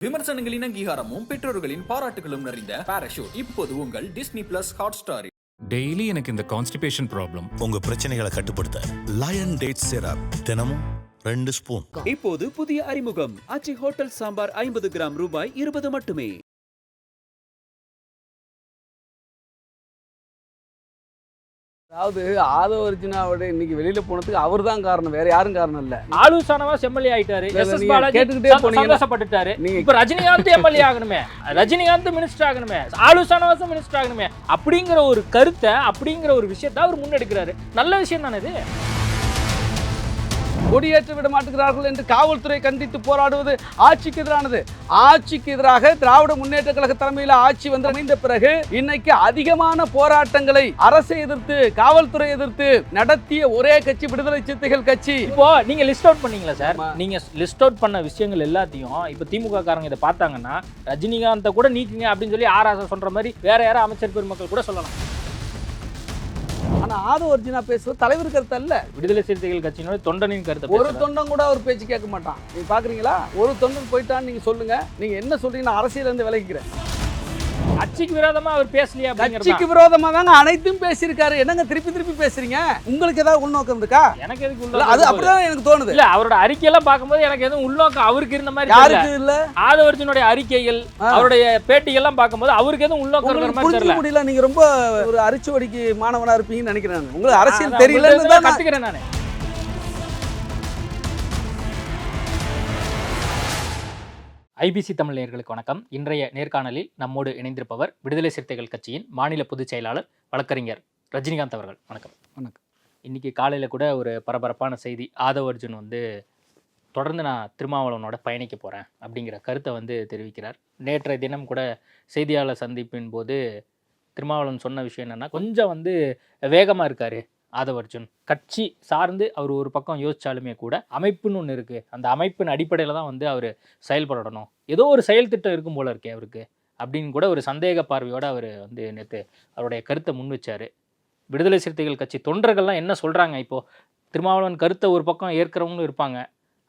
விமர்சனங்களின் அங்கீகாரமும் பெற்றோர்களின் பாராட்டுகளும் நிறைந்த பாராஷூட் இப்போது உங்கள் டிஸ்னி பிளஸ் ஹாட் ஸ்டாரில் டெய்லி எனக்கு இந்த கான்ஸ்டிபேஷன் ப்ராப்ளம் உங்க பிரச்சனைகளை கட்டுப்படுத்த லயன் டேட் சிரப் தினமும் ரெண்டு ஸ்பூன் இப்போது புதிய அறிமுகம். ஆச்சி ஹோட்டல் சாம்பார் ஐம்பது கிராம் ரூபாய் இருபது மட்டுமே. அதாவது ஆதவ அர்ஜுனாவோட இன்னைக்கு வெளியில போனதுக்கு அவர் தான் காரணம் வேற யாரும் காரணம் இல்ல. ஆலோசனவா செம்மலி ஆயிட்டாரு கேட்டுக்கிட்டே சந்தோஷப்பட்டுட்டாரு. இப்ப ரஜினிகாந்த் எம்எல்ஏ ஆகணுமே ரஜினிகாந்த் மினிஸ்டர் ஆகணுமே ஆலோசனவாசம் மினிஸ்டர் ஆகணுமே அப்படிங்கிற ஒரு கருத்தை அப்படிங்கிற ஒரு விஷயத்தை அவர் முன்னெடுக்கிறாரு. நல்ல விஷயம் தானே இது? கொடியேற்ற விட மாட்டுகிறார்கள் என்று காவல்துறை கண்டித்து போராடுவது ஆட்சிக்கு எதிரானது. ஆட்சிக்கு எதிராக திராவிட முன்னேற்ற கழக தலைமையில் ஆட்சி வந்து அமைந்த பிறகு இன்னைக்கு அதிகமான போராட்டங்களை அரசை எதிர்த்து காவல்துறை எதிர்த்து நடத்திய ஒரே கட்சி விடுதலை சிறுத்தைகள் கட்சி. இப்போ நீங்க லிஸ்ட் அவுட் பண்ணீங்களா சார். நீங்க லிஸ்ட் அவுட் பண்ண விஷயங்கள் எல்லாத்தையும் இப்ப திமுக காரங்க இதை பார்த்தாங்கன்னா ரஜினிகாந்தை கூட நீக்குங்க அப்படின்னு சொல்லி ஆராசா சொல்ற மாதிரி வேற யாரும் அமைச்சர் பெருமக்கள் கூட சொல்லலாம். ஆனா ஆதவ அர்ஜுனா பேசுவது தலைவர் கருத்து அல்ல. விடுதலை சிறுத்தைகள் கட்சியினுடைய தொண்டனின் கருத்தை ஒரு. தொண்டன் கூட அவர் பேச்சு கேட்க மாட்டான். நீங்க பாக்குறீங்களா? ஒரு தொண்டன் போயிட்டான்னு நீங்க சொல்லுங்க. நீங்க என்ன சொல்றீங்க நான் அரசியல இருந்து விலகிக்கிறேன். கட்சிக்கு விரோதமா அவர் பேசலையா கட்சிக்கு விரோதமா தாங்க அனைத்தும் பேசியிருக்காரு. என்னங்க திருப்பி திருப்பி பேசுறீங்க? உங்களுக்கு ஏதாவது உள்நோக்கம் இருக்கா? எனக்கு எதுக்கு உள்ள அது அப்படிதான் எனக்கு தோணுது. இல்ல அவரோட அறிக்கையெல்லாம் பார்க்கும்போது எனக்கு எதுவும் உள்நோக்கம் அவருக்கு இருந்த மாதிரி தெரியல. யாருக்கு இல்ல? ஆதவர்ஜனுடைய அறிக்கைகள். அவருடைய பேட்டிகள்லாம் பார்க்கும்போது அவருக்கு எதுவும் உள்நோக்கம் இருக்கிற மாதிரி தெரியல. முடியல நீங்க ரொம்ப ஒரு அரிச்சுவடிக்கு மாணவனா இருப்பீங்கன்னு நினைக்கிறேன் நான். உங்களுக்கு அரசியல் தெரியலன்னு உங்கள்ட்ட தான் கத்துக்கிறேன் நானு. ஐபிசி தமிழ் நேயர்களுக்கு வணக்கம். இன்றைய நேர்காணலில் நம்மோடு இணைந்திருப்பவர் விடுதலை சிறுத்தைகள் கட்சியின் மாநில பொதுச் செயலாளர் வழக்கறிஞர் ரஜினிகாந்த் அவர்கள். வணக்கம். வணக்கம். இன்னைக்கு காலையில கூட ஒரு பரபரப்பான செய்தி. ஆதவ் அர்ஜுன் வந்து தொடர்ந்து நான் திருமாவளவனோட பயணிக்க போறேன் அப்படிங்கிற கருத்தை வந்து தெரிவிக்கிறார். நேற்றைய தினம் கூட செய்தியாளர் சந்திப்பின் போது திருமாவளவன் சொன்ன விஷயம் என்னன்னா கொஞ்சம் வந்து வேகமா இருக்காரு. ஆதவ் அர்ஜுன் கட்சி சார்ந்து அவர் ஒரு பக்கம் யோசிச்சாலுமே கூட அமைப்புன்னு ஒன்று இருக்குது அந்த அமைப்பின் அடிப்படையில் தான் வந்து அவர் செயல்படணும். ஏதோ ஒரு செயல் திட்டம் இருக்கும் போல இருக்கே அவருக்கு. அப்படின்னு கூட ஒரு சந்தேக பார்வையோடு அவர் வந்து நேற்று அவருடைய கருத்தை முன் வச்சார் விடுதலை சிறுத்தைகள் கட்சி தொண்டர்கள்லாம் என்ன சொல்கிறாங்க இப்போது திருமாவளவன் கருத்தை ஒரு பக்கம் ஏற்கிறவங்களும் இருப்பாங்க.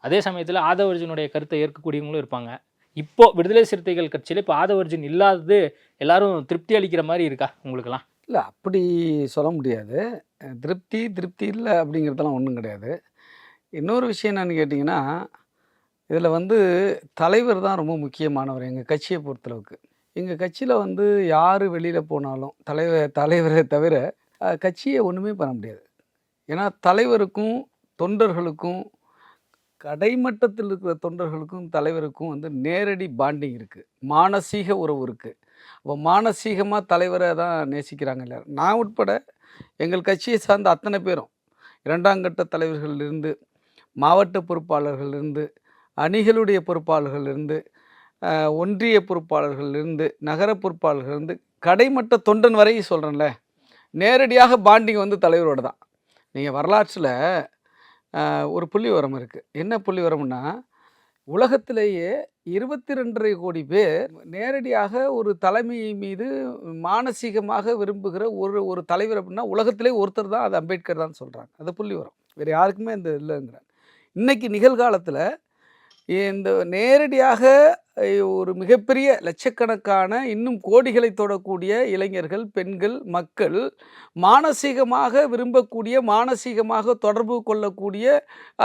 அதே சமயத்தில் ஆதவர்ஜுனுடைய கருத்தை ஏற்கக்கூடியவங்களும் இருப்பாங்க. இப்போது விடுதலை சிறுத்தைகள் கட்சியில் இப்போ ஆதவர்ஜுன் இல்லாதது எல்லாரும் திருப்தி அளிக்கிற மாதிரி இருக்கா உங்களுக்கெல்லாம்? இல்லை அப்படி சொல்ல முடியாது. திருப்தி திருப்தி இல்லை அப்படிங்கிறதெல்லாம் ஒன்றும் கிடையாது. இன்னொரு விஷயம் என்னன்னு கேட்டிங்கன்னா இதில் வந்து தலைவர் தான் ரொம்ப முக்கியமானவர் எங்கள் கட்சியை பொறுத்தளவுக்கு. எங்கள் கட்சியில் வந்து யார் வெளியில் போனாலும் தலைவர் தலைவரை தவிர கட்சியை ஒன்றுமே பண்ண முடியாது. ஏன்னா தலைவருக்கும் தொண்டர்களுக்கும் கடைமட்டத்தில் இருக்கிற தொண்டர்களுக்கும் தலைவருக்கும் வந்து நேரடி பாண்டிங் இருக்குது மானசீக உறவு இருக்குது அப்போ மானசீகமாக தலைவரை தான் நேசிக்கிறாங்க எல்லாரும். நான் உட்பட எங்கள் கட்சியை சார்ந்த அத்தனை பேரும் இரண்டாம் கட்ட தலைவர்களிலிருந்து மாவட்ட பொறுப்பாளர்களிலிருந்து அணிகளுடைய பொறுப்பாளர்களிலிருந்து ஒன்றிய பொறுப்பாளர்களிலிருந்து நகர பொறுப்பாளர்களிலிருந்து கடைமட்ட தொண்டன் வரை சொல்கிறேன்ல நேரடியாக பாண்டிங் வந்து தலைவரோட தான். நீங்கள் வரலாற்றில் ஒரு புள்ளி உரம் இருக்குது என்ன புள்ளி உரம்னா உலகத்திலேயே இருபத்தி ரெண்டரை கோடி பேர் நேரடியாக ஒரு தலைமை மீது மானசீகமாக விரும்புகிற ஒரு ஒரு தலைவர் அப்படின்னா உலகத்திலே ஒருத்தர் தான் அது அம்பேத்கர் தான் சொல்கிறாங்க அது புள்ளி வரும். வேறு யாருக்குமே இந்த இல்லைங்கிறாங்க. இன்றைக்கி நிகழ்காலத்தில் இந்த நேரடியாக ஒரு மிகப்பெரிய லட்சக்கணக்கான இன்னும் கோடிகளை தொடக்கூடிய இளைஞர்கள் பெண்கள் மக்கள் மானசீகமாக விரும்பக்கூடிய மானசீகமாக தொடர்பு கொள்ளக்கூடிய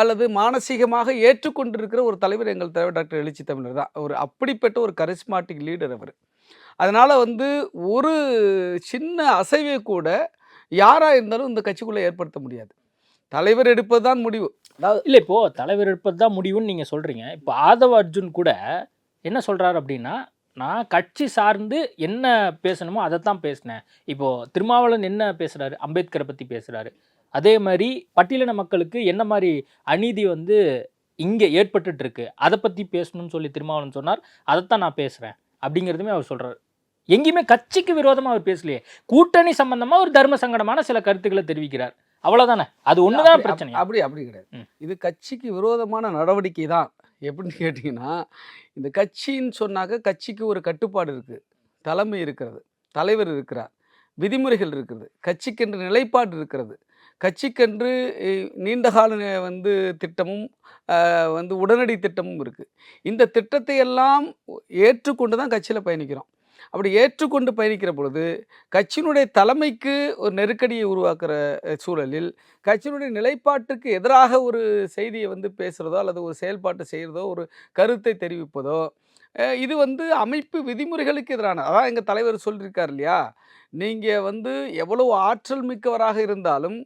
அல்லது மானசீகமாக ஏற்றுக்கொண்டிருக்கிற ஒரு தலைவர் எங்கள் தலைவர் டாக்டர் எழுச்சி தமிழர் தான். ஒரு அப்படிப்பட்ட ஒரு கரிஸ்மாட்டிக் லீடர் அவர். அதனால் வந்து ஒரு சின்ன அசைவை கூட யாராக இருந்தாலும் இந்த கட்சிக்குள்ளே ஏற்படுத்த முடியாது. தலைவர் எடுப்பது தான் முடிவு. அதாவது இல்லை இப்போது தலைவர் எடுப்பது தான் முடிவுன்னு நீங்கள் சொல்கிறீங்க இப்போ ஆதவ அர்ஜுன் கூட என்ன சொல்கிறாரு அப்படின்னா நான் கட்சி சார்ந்து என்ன பேசணுமோ அதை தான் பேசினேன். இப்போது திருமாவளவன் என்ன பேசுகிறாரு அம்பேத்கரை பற்றி பேசுகிறாரு அதே மாதிரி பட்டியலின மக்களுக்கு என்ன மாதிரி அநீதி வந்து இங்கே ஏற்பட்டுருக்கு அதை பற்றி பேசணும்னு சொல்லி திருமாவளவன் சொன்னார். அதைத்தான் நான் பேசுகிறேன் அப்படிங்கிறதுமே அவர் சொல்கிறார் எங்கேயுமே கட்சிக்கு விரோதமாக அவர் பேசலையே. கூட்டணி சம்பந்தமாக ஒரு தர்ம சங்கடமான சில கருத்துக்களை தெரிவிக்கிறார். அவ்வளோதானே அது ஒன்று தான் பிரச்சனை அப்படி அப்படி கிடையாது. இது கட்சிக்கு விரோதமான நடவடிக்கை தான். எப்படின்னு கேட்டிங்கன்னா இந்த கட்சின்னு சொன்னாக்க கட்சிக்கு ஒரு கட்டுப்பாடு இருக்குது தலைமை இருக்கிறது தலைவர் இருக்கிறார் விதிமுறைகள் இருக்கிறது கட்சிக்கென்று நிலைப்பாடு இருக்கிறது. கட்சிக்கென்று நீண்டகால வந்து திட்டமும் வந்து உடனடி திட்டமும் இருக்குது இந்த திட்டத்தை எல்லாம் ஏற்றுக்கொண்டு தான் கட்சியில் பயணிக்கிறோம். அப்படி ஏற்றுக்கொண்டு பயணிக்கிற பொழுது கட்சியினுடைய தலைமைக்கு ஒரு நெருக்கடியை உருவாக்குற சூழலில் கட்சியினுடைய நிலைப்பாட்டுக்கு எதிராக ஒரு செய்தியை வந்து பேசுகிறதோ அல்லது ஒரு செயல்பாட்டு செய்கிறதோ ஒரு கருத்தை தெரிவிப்பதோ இது வந்து அமைப்பு விதிமுறைகளுக்கு எதிரான அதான் எங்கள் தலைவர் சொல்லியிருக்கார் இல்லையா? நீங்கள் வந்து எவ்வளவு ஆற்றல் மிக்கவராக இருந்தாலும்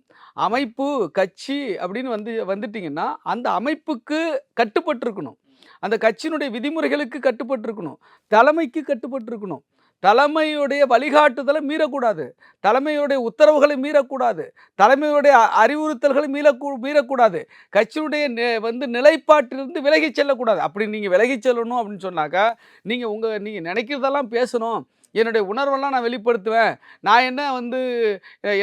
அமைப்பு கட்சி அப்படின்னு வந்து வந்துட்டிங்கன்னா அந்த அமைப்புக்கு கட்டுப்பட்டிருக்கணும். அந்த கட்சியினுடைய விதிமுறைகளுக்கு கட்டுப்பட்டிருக்கணும். தலைமைக்கு கட்டுப்பட்டிருக்கணும். தலைமையுடைய வழிகாட்டுதலை மீறக்கூடாது. தலைமையுடைய உத்தரவுகளை மீறக்கூடாது. தலைமையுடைய அறிவுறுத்தல்களை மீறக்கூ மீறக்கூடாது. கட்சியுடைய வந்து நிலைப்பாட்டிலிருந்து விலகிச் செல்லக்கூடாது. அப்படி நீங்கள் விலகிச் செல்லணும் அப்படின்னு சொன்னாக்கா நீங்கள் உங்கள் நீங்கள் நினைக்கிறதெல்லாம் பேசணும். என்னுடைய உணர்வெல்லாம் நான் வெளிப்படுத்துவேன். நான் என்ன வந்து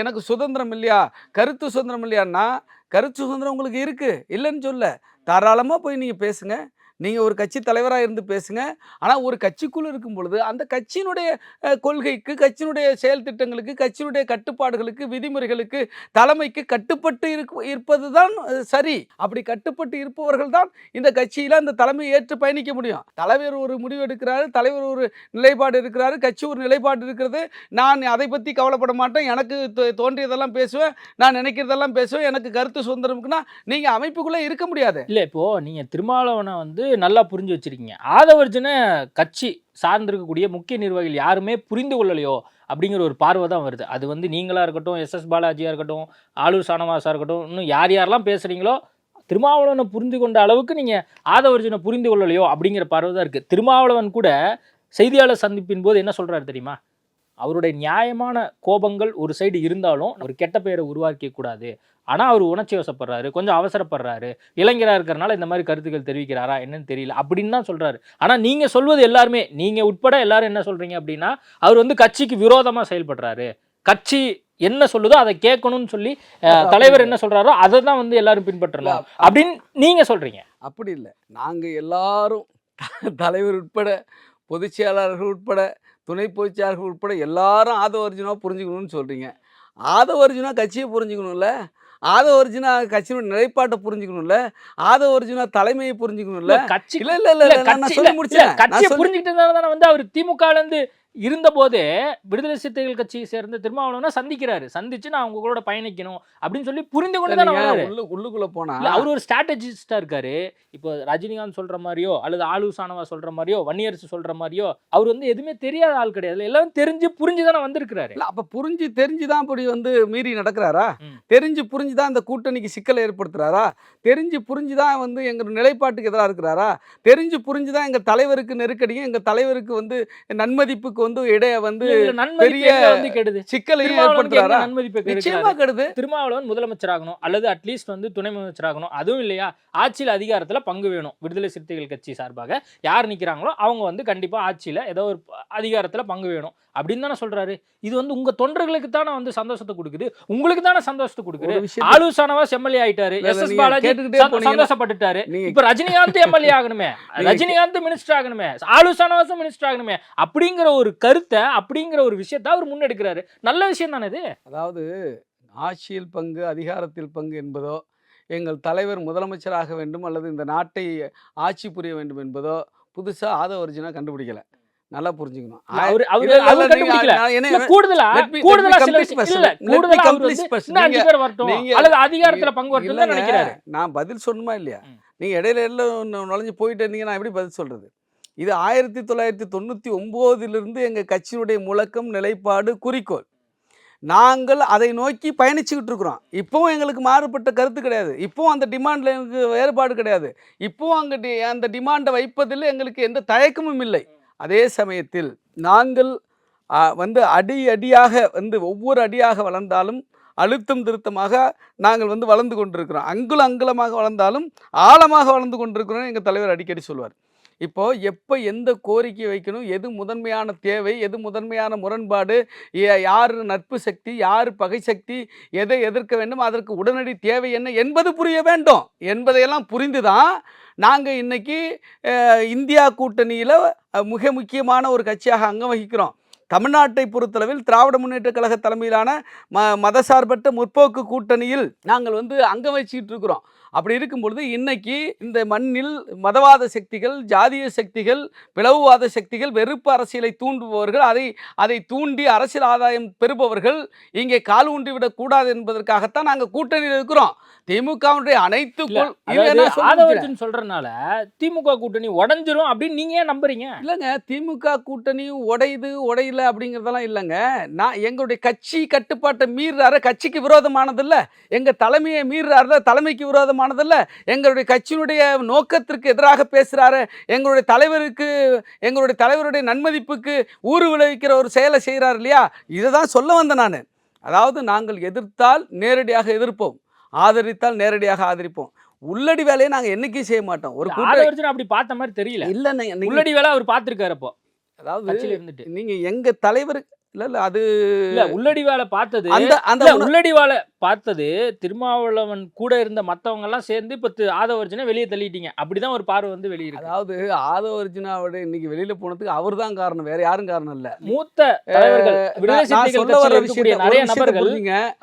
எனக்கு சுதந்திரம் இல்லையா? கருத்து சுதந்திரம் இல்லையான்னா கருத்து சுதந்திரம் உங்களுக்கு இருக்குது இல்லைன்னு சொல்ல. தாராளமாக போய் நீங்கள் பேசுங்கள் நீங்கள் ஒரு கட்சி தலைவராக இருந்து பேசுங்க. ஆனால் ஒரு கட்சிக்குள்ளே இருக்கும் பொழுது அந்த கட்சியினுடைய கொள்கைக்கு கட்சியினுடைய செயல் திட்டங்களுக்கு கட்சியினுடைய கட்டுப்பாடுகளுக்கு விதிமுறைகளுக்கு தலைமைக்கு கட்டுப்பட்டு இருக்கு இருப்பது தான் சரி. அப்படி கட்டுப்பட்டு இருப்பவர்கள் தான் இந்த கட்சியில் அந்த தலைமையை ஏற்று பயணிக்க முடியும். தலைவர் ஒரு முடிவு எடுக்கிறாரு தலைவர் ஒரு நிலைப்பாடு இருக்கிறாரு கட்சி ஒரு நிலைப்பாடு இருக்கிறது. நான் அதை பற்றி கவலைப்பட மாட்டேன். எனக்கு தோ- தோன்றியதெல்லாம் பேசுவேன். நான் நினைக்கிறதெல்லாம் பேசுவேன். எனக்கு கருத்து சுதந்திரம் இருக்குன்னா நீங்கள் அமைப்புக்குள்ளே இருக்க முடியாது. இல்லை இப்போது நீங்கள் திருமாவளவனை வந்து நல்லா புரிஞ்சு வச்சிருக்கீங்க. ஆதவர்ஜனை கட்சி சார்ந்திருக்கக்கூடிய முக்கிய நிர்வாகிகள் யாருமே புரிந்து கொள்ளலையோ அப்படிங்கிற ஒரு பார்வை தான் வருது. அது வந்து நீங்களாக இருக்கட்டும் எஸ்எஸ் பாலாஜியாக இருக்கட்டும் ஆளூர் சானவாசா இருக்கட்டும் இன்னும் யார் யாரெல்லாம் பேசுகிறீங்களோ திருமாவளவனை புரிந்து கொண்ட அளவுக்கு நீங்கள் ஆதவர்ஜனை புரிந்து கொள்ளலையோ அப்படிங்கிற பார்வை தான் இருக்குது திருமாவளவன் கூட செய்தியாளர் சந்திப்பின் போது என்ன சொல்கிறாரு தெரியுமா? அவருடைய நியாயமான கோபங்கள் ஒரு சைடு இருந்தாலும் ஒரு கெட்ட பெயரை உருவாக்க கூடாது. ஆனால் அவர் உணர்ச்சி வசப்படுறாரு கொஞ்சம் அவசரப்படுறாரு இளைஞராக இருக்கிறனால இந்த மாதிரி கருத்துக்கள் தெரிவிக்கிறாரா என்னன்னு தெரியல அப்படின்னு தான் சொல்றாரு. ஆனால் நீங்க சொல்வது எல்லாருமே நீங்க உட்பட எல்லாரும் என்ன சொல்றீங்க அப்படின்னா அவர் வந்து கட்சிக்கு விரோதமா செயல்படுறாரு. கட்சி என்ன சொல்லுதோ அதை கேட்கணும்னு சொல்லி தலைவர் என்ன சொல்றாரோ அதை தான் வந்து எல்லாரும் பின்பற்றணும் அப்படின்னு நீங்க சொல்றீங்க. அப்படி இல்லை. நாங்கள் எல்லாரும் தலைவர் உட்பட பொதுச் செயலாளர்கள் உட்பட துணை பொதுச் செயலாளர்கள் உட்பட எல்லாரும் ஆதவர்ஜுனாக புரிஞ்சுக்கணும்னு சொல்கிறீங்க ஆதவர்ஜுனா கட்சியை புரிஞ்சுக்கணும்ல? ஆதவர்ஜுனா கட்சியோட நிலைப்பாட்டை புரிஞ்சுக்கணும்ல? ஆதவர்ஜுனா தலைமையை புரிஞ்சுக்கணும்ல? கட்சி இல்ல இல்ல இல்ல நான் சொல்லி முடிச்சேன் கட்சியை நான் சொல்லி- புரிஞ்சுக்கிட்டு தானே வந்து அவர் திமுகல இருந்து இருந்த போதே விடுதலை சிறுத்தைகள் கட்சியை சேர்ந்த திருமாவளவனை சந்திக்கிறாரு. சந்திச்சு நான் உங்க கூட பயணிக்கணும் அப்படின்னு சொல்லி புரிந்து கொண்டு தானே உள்ளுக்குள்ள போனா அவர் ஒரு ஸ்ட்ராட்டஜிஸ்டா இருக்காரு. இப்போ ரஜினிகாந்த் சொல்ற மாதிரியோ அல்லது ஆலு சானவா சொல்ற மாதிரியோ வன்னியரசு சொல்ற மாதிரியோ அவர் வந்து எதுவுமே தெரியாத ஆள் கிடையாது. எல்லாம் தெரிஞ்சு புரிஞ்சு தானே வந்திருக்கிறாரு. இல்ல அப்ப புரிஞ்சு தெரிஞ்சுதான் இப்படி வந்து மீறி நடக்கிறாரா. தெரிஞ்சு புரிஞ்சுதான் இந்த கூட்டணிக்கு சிக்கலை ஏற்படுத்துறாரா? தெரிஞ்சு புரிஞ்சுதான் வந்து எங்க நிலைப்பாட்டுக்கு எதிராக இருக்கிறாரா? தெரிஞ்சு புரிஞ்சுதான் எங்க தலைவருக்கு நெருக்கடியும் எங்க தலைவருக்கு வந்து நன்மதிப்புக்கு வந்து இடைய வந்து பெரிய கெடுது. சிக்கலையும் எங்க ஏற்படுத்துறாரா? நிச்சயமா கெடுது. திருமாவளவன் முதலமைச்சராகணும் அல்லது அட்லீஸ்ட் வந்து துணை முதலமைச்சராகணும். அதுவும் இல்லையா? ஆட்சியில் அதிகாரத்தில் பங்கு வேணும். விடுதலை சிறுத்தைகள் கட்சி சார்பாக யார் நிற்கிறாங்களோ அவங்க வந்து கண்டிப்பாக ஆட்சியில் ஏதோ ஒரு அதிகாரத்தில் பங்கு வேணும். அப்படின்னு தானே சொல்றாரு. இது வந்து உங்க தொண்டர்களுக்கு தானே வந்து சந்தோஷத்தை கொடுக்குது. உங்களுக்கு தானே சந்தோஷத்தை கொடுக்குது. விஷயம் ஆலோசனவா எம்எல்ஏ ஆயிட்டாரு. எஸ் எஸ் பாலாஜி சந்தோஷப்பட்டுட்டாரு. இப்ப ரஜினிகாந்த் எம்எல்ஏ ஆகணுமே. ரஜினிகாந்த் மினிஸ்டர் ஆகணுமே. ஆலோசனவாசம் மினிஸ்டர் ஆகணுமே. அப்படிங்கிற ஒரு கருத்தை அப்படிங்கிற ஒரு விஷயத்தை அவர் முன்னெடுக்கிறாரு. நல்ல விஷயம் தானே இது? அதாவது ஆட்சியில் பங்கு அதிகாரத்தில் பங்கு என்பதோ எங்கள் தலைவர் முதலமைச்சராக வேண்டும் அல்லது இந்த நாட்டை ஆட்சி புரிய வேண்டும் என்பதோ புதுசா ஆதவர்ஜுனா கண்டுபிடிக்கல. நல்லா புரிஞ்சுக்கணும். அவரு அவரு கூடுதலா கூடுதலா சில. இல்ல அதிகாரத்துல பங்கு வரட்டும் நினைக்கிறாரு? நான் பதில் சொல்லணுமா இல்லையா. நீங்க இடையில எல்லாம் நுழைஞ்சு போயிட்டு இருந்தீங்க நான் எப்படி பதில் சொல்றது? இது ஆயிரத்தி தொள்ளாயிரத்தி தொண்ணூற்றி ஒம்போதிலிருந்து எங்கள் கட்சியினுடைய முழக்கம் நிலைப்பாடு குறிக்கோள். நாங்கள் அதை நோக்கி பயணிச்சுக்கிட்டு இருக்கிறோம். இப்போவும் எங்களுக்கு மாறுபட்ட கருத்து கிடையாது. இப்போவும் அந்த டிமாண்டில் எங்களுக்கு வேறுபாடு கிடையாது. இப்போவும் அங்கே டி அந்த டிமாண்டை வைப்பதில் எங்களுக்கு எந்த தயக்கமும் இல்லை. அதே சமயத்தில் நாங்கள் வந்து அடி அடியாக வந்து ஒவ்வொரு அடியாக வளர்ந்தாலும் அழுத்தம் திருத்தமாக நாங்கள் வந்து வளர்ந்து கொண்டிருக்கிறோம். அங்குல அங்குலமாக வளர்ந்தாலும் ஆழமாக வளர்ந்து கொண்டிருக்கிறோம் எங்கள் தலைவர் அடிக்கடி சொல்வார். இப்போ எப்போ எந்த கோரிக்கை வைக்கணும்? எது முதன்மையான தேவை? எது முதன்மையான முரண்பாடு? யார் நட்பு சக்தி? யார் பகை சக்தி? எதை எதிர்க்க வேண்டும்? அதற்கு உடனடி தேவை என்ன என்பது புரிய வேண்டும். என்பதையெல்லாம் புரிந்து தான் நாங்கள் இன்னைக்கு இந்தியா கூட்டணியில் மிக முக்கியமான ஒரு கட்சியாக அங்கம் வகிக்கிறோம். தமிழ்நாட்டை பொறுத்தளவில் திராவிட முன்னேற்ற கழக தலைமையிலான ம மதசார்பற்ற முற்போக்கு கூட்டணியில் நாங்கள் வந்து அங்கம் வச்சுக்கிட்டு இருக்கிறோம். அப்படி இருக்கும் பொழுது இன்னைக்கு இந்த மண்ணில் மதவாத சக்திகள் ஜாதிய சக்திகள் பிளவுவாத சக்திகள் வெறுப்பு அரசியலை தூண்டுபவர்கள் அதை அதை தூண்டி அரசியல் ஆதாயம் பெறுபவர்கள் இங்கே கால் ஊன்றி விடக்கூடாது என்பதற்காகத்தான் நாங்கள் கூட்டணியில் இருக்கிறோம். திமுகவுடைய அனைத்து இல்ல, சொல்றதுனால திமுக கூட்டணி உடஞ்சிரும் அப்படின்னு நீங்க ஏன் நம்புறீங்க? இல்லைங்க திமுக கூட்டணியும் உடையுது உடையல அப்படிங்கிறதெல்லாம் இல்லைங்க. நான் எங்களுடைய கட்சி கட்டுப்பாட்டை மீறுறாரு கட்சிக்கு விரோதமானதில்ல. எங்கள் தலைமையை மீறுறாருல தலைமைக்கு விரோதமானதில்ல எங்களுடைய கட்சியினுடைய நோக்கத்திற்கு எதிராக பேசுகிறாரு எங்களுடைய தலைவருக்கு எங்களுடைய தலைவருடைய நன்மதிப்புக்கு ஊறு விளைவிக்கிற ஒரு செயலை செய்கிறார் இல்லையா? இதை தான் சொல்ல வந்தேன் நான். அதாவது நாங்கள் எதிர்த்தால் நேரடியாக எதிர்ப்போம். ஆதரித்தால் நேரடியாக ஆதரிப்போம். உள்ளடி வேலையை நாங்கள் என்னைக்கும் செய்ய மாட்டோம்? ஒரு கூட்டம் அப்படி பார்த்த மாதிரி தெரியல. இல்லைன்னு உள்ளடி வேலை அவர் பார்த்திருக்காரு அப்போ. அதாவது கட்சியில இருந்துட்டு. நீங்க எங்க தலைவர் இல்ல இல்ல அது இல்ல உள்ளடி வேலை பார்த்தது அந்த அந்த உள்ளடி வேலை பார்த்தது திருமாவளவன் கூட இருந்த மத்தவங்க எல்லாம் சேர்ந்து இப்ப ஆதவர்ஜனை வெளியே தள்ளிட்டீங்க. அப்படிதான் ஒரு பார்வை வந்து வெளியிருக்கு. அதாவது ஆதவ அர்ஜுனாவோட இன்னைக்கு வெளியில போனதுக்கு அவர் தான் காரணம் வேற யாரும் காரணம் இல்ல. மூத்த நிறைய நபர்கள்.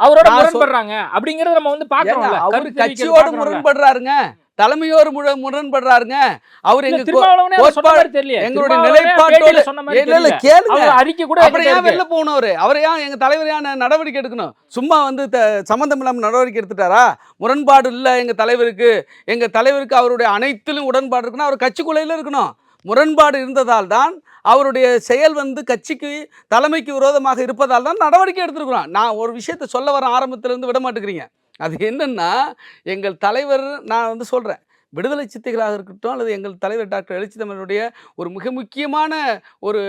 அவரோட முரண்படுறாங்க. அப்படிங்கறத நம்ம வந்து பாக்குறோம்ல அவரு கட்சியோடு. முரண்படுறாருங்க. தலைமையோடு முரண் முரண்படுறாருங்க. அவர் எங்க கோ- திருமாவளவனே அதை சொன்ன கோட்பாடு- மாதிரி தெரியல எங்களுடைய நிலைப்பாட்டோட- இல்ல இல்ல. கேளுங்க. அறிக்கை கூட அப்புறம் ஏன். வெளில போனவர்? அவர் ஏன் எங்க தலைவர் ஏன் நடவடிக்கை எடுக்கணும்? சும்மா வந்து சம்மந்தம் இல்லாம நடவடிக்கை எடுத்துட்டாரா? முரண்பாடு இல்லை எங்க தலைவருக்கு. எங்க தலைவருக்கு அவருடைய அனைத்திலும் உடன்பாடு இருக்குன்னா அவர் கட்சிக்குள்ளையில இருக்கணும். முரண்பாடு இருந்ததால் தான் அவருடைய செயல் வந்து கட்சிக்கு தலைமைக்கு விரோதமாக இருப்பதால் தான் நடவடிக்கை எடுத்திருக்கிறோம். நான் ஒரு விஷயத்தை சொல்ல வர ஆரம்பத்திலேருந்து விட மாட்டேங்கிறீங்க. அது என்னென்னா எங்கள் தலைவர் நான் வந்து சொல்கிறேன் விடுதலை சித்தைகளாக இருக்கட்டும் அல்லது எங்கள் தலைவர் டாக்டர் எழுச்சிதமனுடைய ஒரு மிக முக்கியமான ஒரு